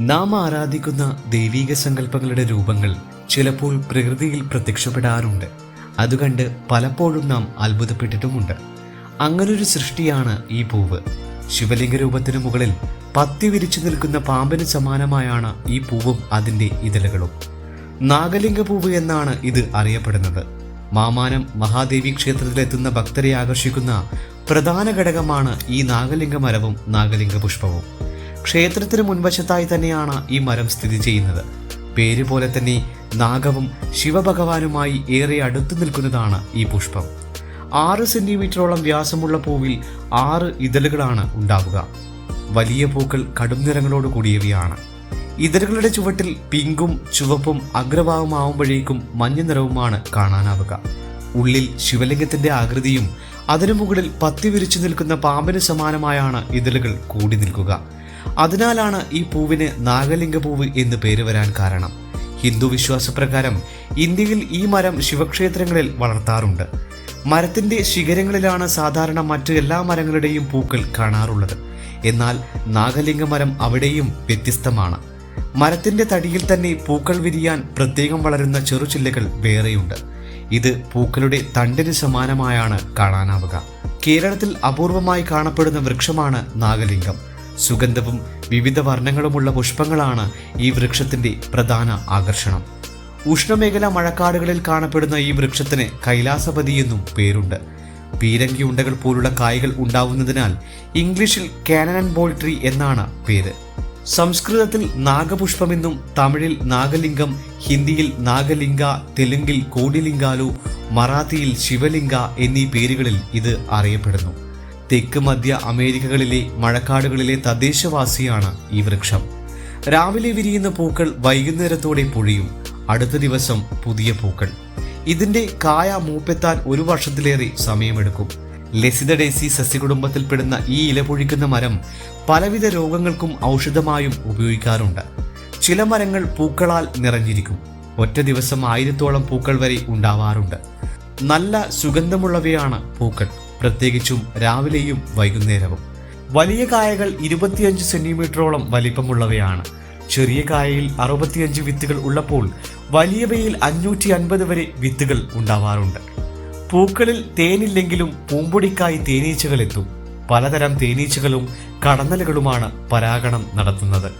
നാം ആരാധിക്കുന്ന ദൈവീക സങ്കല്പങ്ങളുടെ രൂപങ്ങൾ ചിലപ്പോൾ പ്രകൃതിയിൽ പ്രത്യക്ഷപ്പെടാറുണ്ട്. അതുകണ്ട് പലപ്പോഴും നാം അത്ഭുതപ്പെട്ടിട്ടുമുണ്ട്. അങ്ങനൊരു സൃഷ്ടിയാണ് ഈ പൂവ്. ശിവലിംഗ രൂപത്തിനു മുകളിൽ പത്തി വിരിച്ചു നിൽക്കുന്ന പാമ്പിന് സമാനമായാണ് ഈ പൂവും അതിന്റെ ഇതളുകളും. നാഗലിംഗ പൂവ് എന്നാണ് ഇത് അറിയപ്പെടുന്നത്. മാമാനം മഹാദേവി ക്ഷേത്രത്തിലെത്തുന്ന ഭക്തരെ ആകർഷിക്കുന്ന പ്രധാന ഘടകമാണ് ഈ നാഗലിംഗ മരവും നാഗലിംഗ പുഷ്പവും. ക്ഷേത്രത്തിന് മുൻവശത്തായി തന്നെയാണ് ഈ മരം സ്ഥിതി ചെയ്യുന്നത്. പേര് പോലെ തന്നെ നാഗവും ശിവഭഗവാനുമായി ഏറെ അടുത്തു നിൽക്കുന്നതാണ് ഈ പുഷ്പം. ആറ് സെന്റിമീറ്ററോളം വ്യാസമുള്ള പൂവിൽ ആറ് ഇതളുകളാണ് ഉണ്ടാവുക. വലിയ പൂക്കൾ കടും നിറങ്ങളോട് കൂടിയവയാണ്. ഇതളുകളുടെ ചുവട്ടിൽ പിങ്കും ചുവപ്പും അഗ്രഭാവമാവുമ്പോഴേക്കും മഞ്ഞ നിറവുമാണ് കാണാനാവുക. ഉള്ളിൽ ശിവലിംഗത്തിന്റെ ആകൃതിയും അതിനു മുകളിൽ പത്തി വിരിച്ചു നിൽക്കുന്ന പാമ്പിന് സമാനമായാണ് ഇതളുകൾ കൂടി നിൽക്കുക. അതിനാലാണ് ഈ പൂവിന് നാഗലിംഗ പൂവ് എന്ന് പേര് വരാൻ കാരണം. ഹിന്ദു വിശ്വാസപ്രകാരം ഇന്ത്യയിൽ ഈ മരം ശിവക്ഷേത്രങ്ങളിൽ വളർത്താറുണ്ട്. മരത്തിന്റെ ശിഖരങ്ങളിലാണ് സാധാരണ മറ്റു എല്ലാ മരങ്ങളുടെയും പൂക്കൾ കാണാറുള്ളത്. എന്നാൽ നാഗലിംഗ മരം അവിടെയും വ്യത്യസ്തമാണ്. മരത്തിന്റെ തടിയിൽ തന്നെ പൂക്കൾ വിരിയാൻ പ്രത്യേകം വളരുന്ന ചെറുചില്ലകൾ വേറെയുണ്ട്. ഇത് പൂക്കളുടെ തണ്ടിന് സമാനമായാണ് കാണാനാവുക. കേരളത്തിൽ അപൂർവമായി കാണപ്പെടുന്ന വൃക്ഷമാണ് നാഗലിംഗം. സുഗന്ധവും വിവിധ വർണങ്ങളുമുള്ള പുഷ്പങ്ങളാണ് ഈ വൃക്ഷത്തിന്റെ പ്രധാന ആകർഷണം. ഉഷ്ണമേഖല മഴക്കാടുകളിൽ കാണപ്പെടുന്ന ഈ വൃക്ഷത്തിന് കൈലാസപതി എന്നും പേരുണ്ട്. പീരങ്കി ഉണ്ടകൾ പോലുള്ള കായകൾ ഉണ്ടാവുന്നതിനാൽ ഇംഗ്ലീഷിൽ കാനൻ ബോൾ ട്രീ എന്നാണ് പേര്. സംസ്കൃതത്തിൽ നാഗപുഷ്പമെന്നും തമിഴിൽ നാഗലിംഗം ഹിന്ദിയിൽ നാഗലിംഗ തെലുങ്കിൽ കോടിലിംഗാലു മറാത്തിയിൽ ശിവലിംഗ എന്നീ പേരുകളിൽ ഇത് അറിയപ്പെടുന്നു. തെക്ക് മധ്യ അമേരിക്കകളിലെ മഴക്കാടുകളിലെ തദ്ദേശവാസിയാണ് ഈ വൃക്ഷം. രാവിലെ വിരിയുന്ന പൂക്കൾ വൈകുന്നേരത്തോടെ പൊഴിയും. അടുത്ത ദിവസം പുതിയ പൂക്കൾ. ഇതിന്റെ കായ മൂപ്പെത്താൻ ഒരു വർഷത്തിലേറെ സമയമെടുക്കും. ലസിതഡേസി സസ്യകുടുംബത്തിൽപ്പെടുന്ന ഈ ഇല പൊഴിക്കുന്ന മരം പലവിധ രോഗങ്ങൾക്കും ഔഷധമായും ഉപയോഗിക്കാറുണ്ട്. ചില മരങ്ങൾ പൂക്കളാൽ നിറഞ്ഞിരിക്കും. ഒറ്റ ദിവസം ആയിരത്തോളം പൂക്കൾ വരെ ഉണ്ടാവാറുണ്ട്. നല്ല സുഗന്ധമുള്ളവയാണ് പൂക്കൾ. പ്രത്യേകിച്ചും രാവിലെയും വൈകുന്നേരവും. വലിയ കായകൾ ഇരുപത്തിയഞ്ച് സെന്റിമീറ്ററോളം വലിപ്പമുള്ളവയാണ്. ചെറിയ കായയിൽ അറുപത്തിയഞ്ച് വിത്തുകൾ ഉള്ളപ്പോൾ വലിയവയിൽ അഞ്ഞൂറ്റി അൻപത് വരെ വിത്തുകൾ ഉണ്ടാവാറുണ്ട്. പൂക്കളിൽ തേനില്ലെങ്കിലും പൂമ്പൊടിക്കായി തേനീച്ചകൾ എത്തും പലതരം തേനീച്ചകളും കടന്നലുകളുമാണ് പരാഗണം നടത്തുന്നത്.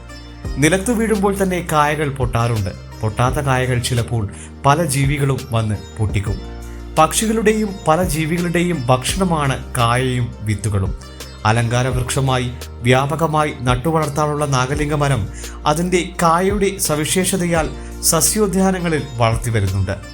നിലത്തു വീഴുമ്പോൾ തന്നെ കായകൾ പൊട്ടാറുണ്ട്. പൊട്ടാത്ത കായകൾ ചിലപ്പോൾ പല ജീവികളും വന്ന് പൊട്ടിക്കും. പക്ഷികളുടെയും പല ജീവികളുടെയും ഭക്ഷണമാണ് കായയും വിത്തുകളും. അലങ്കാര വൃക്ഷമായി വ്യാപകമായി നട്ടുവളർത്താനുള്ള നാഗലിംഗ മരം അതിന്റെ കായയുടെ സവിശേഷതയാൽ സസ്യോദ്യാനങ്ങളിൽ വളർത്തി വരുന്നുണ്ട്.